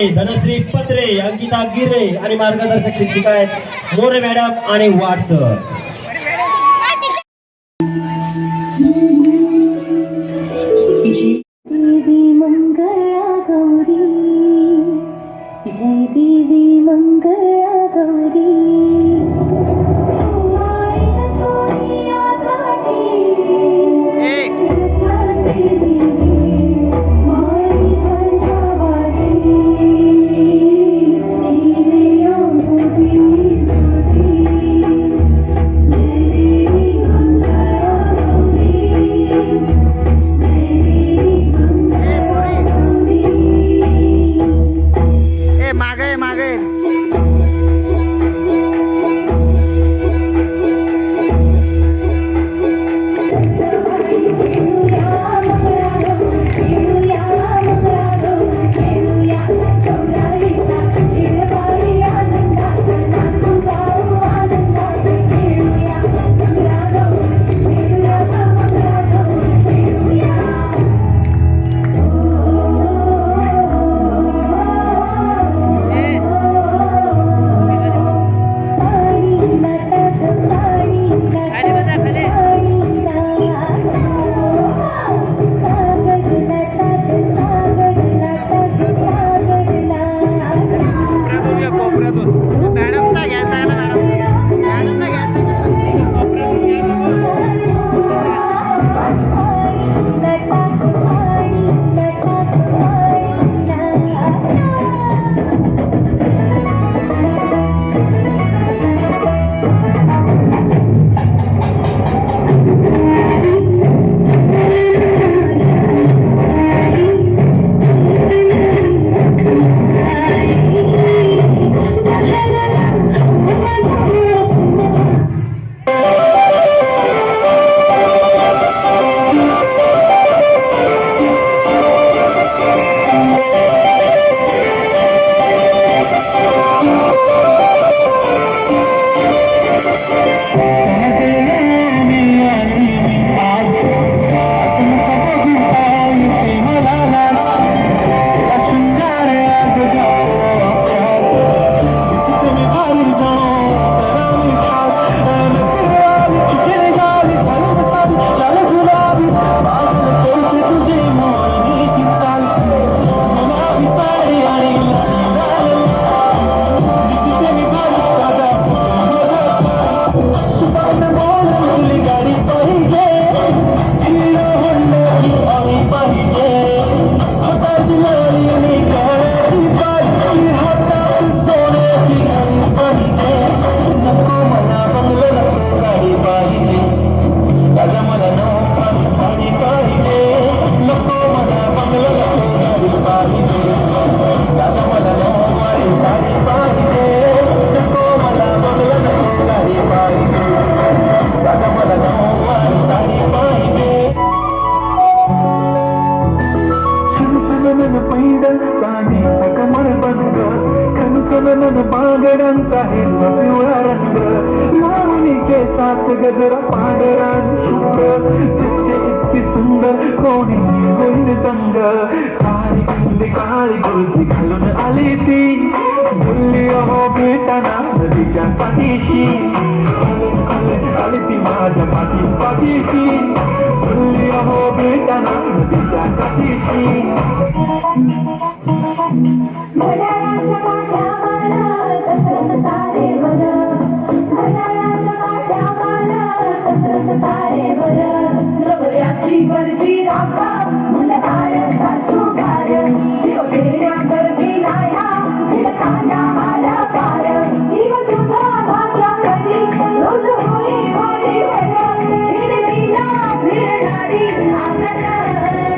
धनश्री पत्रे अंकिता गिरे आणि मार्गदर्शक शिक्षिका आहेत मोरे मॅडम आणि वाट सर. Gracias a todos. गगडांचा बागडांचा हिरवा पिवळा रंग. लावणी केसात गजरा पांढरा आणि शुभ्र. दिसते इतकी सुंदर कोणी होईल दंग. काळी गुंडी काळी गुरुजी घालून आली ती. बोलली अहो भेटाना नदीच्या पाठीशी. आली ती माझ्या पाठी पाठीशी. बोलली अहो भेटाना नदीच्या पाठीशी. नवऱ्याची गर्दी राखा मुलगार सासूगार जीवघेण्या गर्दी लाया आला पार जीव तुझा माझ्या कधी रोज होई आनंद